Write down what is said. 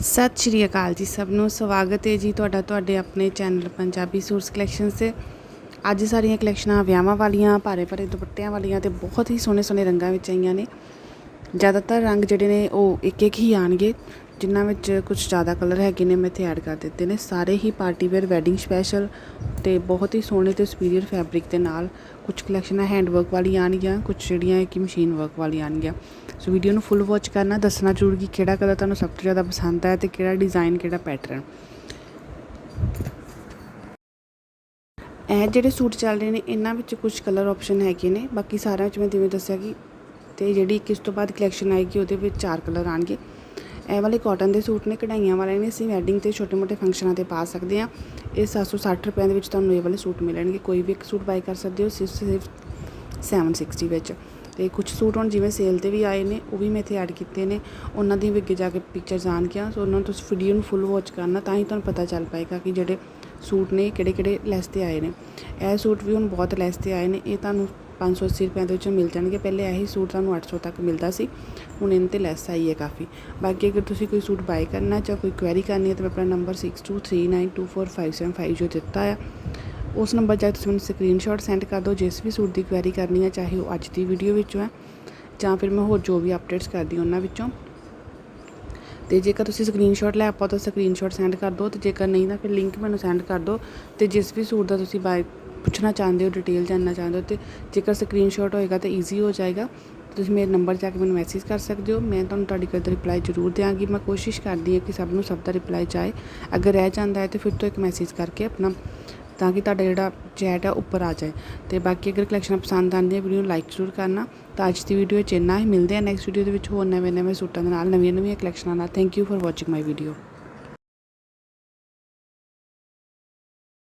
ਸਤਿ ਸ਼੍ਰੀ ਅਕਾਲ ਜੀ ਸਭ ਨੂੰ। ਸਵਾਗਤ ਹੈ ਜੀ ਤੁਹਾਡਾ ਤੁਹਾਡੇ ਆਪਣੇ ਚੈਨਲ ਪੰਜਾਬੀ ਸੂਟਸ ਕਲੈਕਸ਼ਨ 'ਤੇ ਅੱਜ ਸਾਰੀਆਂ ਕਲੈਕਸ਼ਨਾਂ ਵਿਆਹਾਂ ਵਾਲੀਆਂ, ਭਾਰੇ ਭਾਰੇ ਦੁਪੱਟਿਆਂ ਵਾਲੀਆਂ ਤੇ ਬਹੁਤ ਹੀ ਸੋਹਣੇ ਸੋਹਣੇ ਰੰਗਾਂ ਵਿੱਚ ਆਈਆਂ ਨੇ। ਜ਼ਿਆਦਾਤਰ ਰੰਗ ਜਿਹੜੇ ਨੇ ਉਹ ਇੱਕ ਇੱਕ ਹੀ ਆਣਗੇ ਜਿਨ੍ਹਾਂ ਵਿੱਚ ਕੁਝ ਜ਼ਿਆਦਾ ਕਲਰ ਹੈਗੇ ਨੇ, ਮੈਂ ਇੱਥੇ ਐਡ ਕਰ ਦਿੱਤੇ ਨੇ। ਸਾਰੇ ਹੀ ਪਾਰਟੀ ਵੇਅਰ ਵੈਡਿੰਗ ਸਪੈਸ਼ਲ ਤੇ ਬਹੁਤ ਹੀ ਸੋਹਣੇ ਤੇ ਸੁਪੀਰੀਅਰ ਫੈਬਰਿਕ ਦੇ ਨਾਲ ਕੁਝ ਕਲੈਕਸ਼ਨਾਂ ਹੈਂਡ ਵਰਕ ਵਾਲੀਆਂ ਆਣਗੀਆਂ ਕੁਝ ਜਿਹੜੀਆਂ ਕਿ ਮਸ਼ੀਨ ਵਰਕ ਵਾਲੀਆਂ ਆਣਗੀਆਂ ਸੋ ਵੀਡੀਓ ਨੂੰ ਫੁੱਲ ਵਾਚ ਕਰਨਾ, ਦੱਸਣਾ ਜ਼ਰੂਰ ਕਿ ਕਿਹੜਾ ਕਲਰ ਤੁਹਾਨੂੰ ਸਭ ਤੋਂ ਜ਼ਿਆਦਾ ਪਸੰਦ ਆਇਆ ਤੇ ਕਿਹੜਾ ਡਿਜ਼ਾਈਨ ਕਿਹੜਾ ਪੈਟਰਨ ਇਹ ਜਿਹੜੇ ਸੂਟ ਚੱਲ ਰਹੇ ਨੇ, ਇਹਨਾਂ ਵਿੱਚ ਕੁਝ ਕਲਰ ਆਪਸ਼ਨ ਹੈਗੇ ਨੇ। ਬਾਕੀ ਸਾਰਿਆਂ ਵਿੱਚ ਮੈਂ ਜਿਵੇਂ ਦੱਸਿਆ ਕਿ ਤੇ ਜਿਹੜੀ ਇੱਕ ਇਸ ਤੋਂ ਬਾਅਦ ਕਲੈਕਸ਼ਨ ਆਏਗੀ, ਉਹਦੇ ਵਿੱਚ ਚਾਰ ਕਲਰ ਆਣਗੇ ਇਹ ਵਾਲੇ ਕਾਟਨ ਦੇ ਸੂਟ ਨੇ, ਕਢਾਈਆਂ ਵਾਲੇ ਨੇ ਅਸੀਂ ਵੈਡਿੰਗ ਤੇ ਛੋਟੇ-ਮੋਟੇ ਫੰਕਸ਼ਨਾਂ ਤੇ ਪਾ ਸਕਦੇ ਆ ਇਹ 760 ਰੁਪਏ ਦੇ ਵਿੱਚ ਤੁਹਾਨੂੰ ਇਹ ਵਾਲੇ ਸੂਟ ਮਿਲਣਗੇ। ਕੋਈ ਵੀ ਇੱਕ ਸੂਟ ਬਾਈ ਕਰ ਸਕਦੇ ਹੋ, ਸਿਰਫ ਸਿਰਫ 760 ਵਿੱਚ। ਤੇ ਕੁਝ ਸੂਟ ਹੁਣ ਜਿਵੇਂ ਸੇਲ ਤੇ ਵੀ ਆਏ ਨੇ, ਉਹ ਵੀ ਮੈਂ ਇੱਥੇ ਐਡ ਕੀਤੇ ਨੇ। ਉਹਨਾਂ ਦੀ ਵੀ ਅੱਗੇ ਜਾ ਕੇ ਪਿਕਚਰਸ ਆਉਣਗੀਆਂ ਸੋ ਉਹਨਾਂ ਨੂੰ ਤੁਸੀਂ ਵੀਡੀਓ ਨੂੰ ਫੁੱਲ ਵਾਚ ਕਰਨਾ, ਤਾਂ ਹੀ ਤੁਹਾਨੂੰ ਪਤਾ ਚੱਲ ਪਾਏਗਾ ਕਿ ਜਿਹੜੇ ਸੂਟ ਨੇ, ਕਿਹੜੇ ਕਿਹੜੇ ਲੈਸ ਤੇ ਆਏ ਨੇ। ਇਹ ਸੂਟ ਵੀ ਹੁਣ ਬਹੁਤ ਲੈਸ ਤੇ ਆਏ ਨੇ। ਇਹ ਤੁਹਾਨੂੰ 580 ਰੁਪਏ ਦੇ ਵਿੱਚ ਮਿਲ ਜਾਣਗੇ। ਪਹਿਲੇ ਇਹੀ ਸੂਟ ਤੁਹਾਨੂੰ 800 ਤੱਕ ਮਿਲਦਾ ਸੀ। ਹੁਣ ਇਹਨਾਂ ਤੇ ਲੈਸ ਆਈ ਹੈ ਕਾਫੀ। ਬਾਕੀ ਅਗਰ ਤੁਸੀਂ ਕੋਈ ਸੂਟ ਬਾਈ ਕਰਨਾ ਜਾਂ ਕੋਈ ਕੁਐਰੀ ਕਰਨੀ ਹੈ ਤਾਂ ਮੈਂ ਆਪਣਾ ਨੰਬਰ 6239245755 ਜੋ ਦਿੱਤਾ ਆ, ਉਸ ਨੰਬਰ ਜਾ ਕੇ ਤੁਸੀਂ ਮੈਨੂੰ ਸਕਰੀਨਸ਼ਾਟ ਸੈਂਡ ਕਰ ਦਿਓ। ਜਿਸ ਵੀ ਸੂਟ ਦੀ ਕੁਐਰੀ ਕਰਨੀ ਹੈ, ਚਾਹੇ ਉਹ ਅੱਜ ਦੀ ਵੀਡੀਓ ਵਿੱਚੋਂ ਹੈ, ਜਾਂ ਫਿਰ ਮੈਂ ਹੋਰ ਜੋ ਵੀ ਅਪਡੇਟਸ ਕਰਦੀ ਉਹਨਾਂ ਵਿੱਚੋਂ। ਤੇ ਜੇਕਰ ਤੁਸੀਂ ਸਕਰੀਨਸ਼ਾਟ ਲੈ ਆਪਾਂ ਤਾਂ ਸਕਰੀਨਸ਼ਾਟ ਸੈਂਡ ਕਰ ਦਿਓ ਤੇ ਜੇਕਰ ਨਹੀਂ ਤਾਂ ਫਿਰ ਲਿੰਕ ਮੈਨੂੰ ਸੈਂਡ ਕਰ ਦਿਓ। ਤੇ ਜਿਸ ਵੀ ਸੂਟ ਦਾ ਤੁਸੀਂ ਬਾਏ ਪੁੱਛਣਾ ਚਾਹੁੰਦੇ ਹੋ ਡਿਟੇਲ ਜਾਣਨਾ ਚਾਹੁੰਦੇ ਹੋ ਤੇ ਜੇਕਰ ਸਕਰੀਨਸ਼ਾਟ ਹੋਏਗਾ ਤਾਂ ਈਜ਼ੀ ਹੋ ਜਾਏਗਾ। ਤੁਸੀਂ ਮੇਰੇ ਨੰਬਰ ਜਾ ਕੇ ਮੈਨੂੰ ਮੈਸੇਜ ਕਰ ਸਕਦੇ ਹੋ। ਮੈਂ ਤੁਹਾਨੂੰ ਤੁਹਾਡੀ ਗੱਲ ਦਾ ਰਿਪਲਾਈ ਜ਼ਰੂਰ ਦਿਆਂਗੀ। ਮੈਂ ਕੋਸ਼ਿਸ਼ ਕਰਦੀ ਹਾਂ ਕਿ ਸਭ ਨੂੰ ਸਭ ਦਾ ਰਿਪਲਾਈ ਚਾਹੇ ਅਗਰ ਰਹਿ ਜਾਂਦਾ ਹੈ ਤਾਂ ਫਿਰ ਤੋਂ ਇੱਕ ਮੈਸੇਜ ਕਰਕੇ ਆਪਣਾ ਤਾਂ ਕਿ ਤੁਹਾਡਾ ਜਿਹੜਾ ਚੈਟ ਹੈ ਉੱਪਰ ਆ ਜਾਏ। ਤੇ ਬਾਕੀ ਅਗਰ ਕਲੈਕਸ਼ਨ ਪਸੰਦ ਆਉਂਦੀ ਹੈ ਵੀਡੀਓ ਨੂੰ ਲਾਈਕ ਜ਼ਰੂਰ ਕਰਨਾ। ਤਾਂ ਅੱਜ ਦੀ ਵੀਡੀਓ ਚ ਇੰਨਾ ਹੀ। ਮਿਲਦੇ ਆ ਨੈਕਸਟ ਵੀਡੀਓ ਦੇ ਵਿੱਚ ਹੋਰ ਨਵੇਂ ਨਵੇਂ ਸੂਟਾਂ ਦੇ ਨਾਲ ਨਵੀਆਂ ਨਵੀਆਂ ਕਲੈਕਸ਼ਨਾਂ ਨਾਲ। Thank you for watching my video